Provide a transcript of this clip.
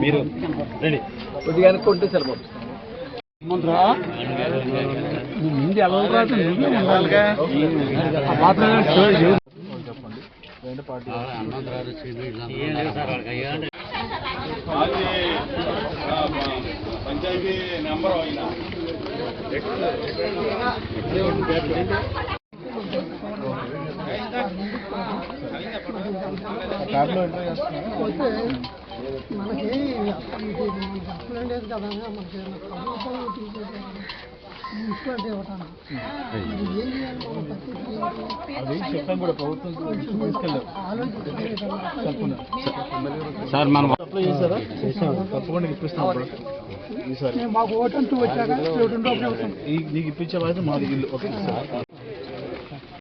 మీరు రెడీ. కొద్దిగా అనుకుంటే సరిపోతుంది ముందు ఉండాలిగా? ఆ పాత్ర పంచాయతీ నెంబర్ మనకి లేదు కదా ఏం సార్ మనం అప్లై చేశారా? తప్పకుండా ఇప్పిస్తాం అప్పుడు ఈసారి మాకు ఓటు అంటూ వచ్చాక నీకు ఇప్పించే బాధ్యత మాది ఇల్లు. ఓకే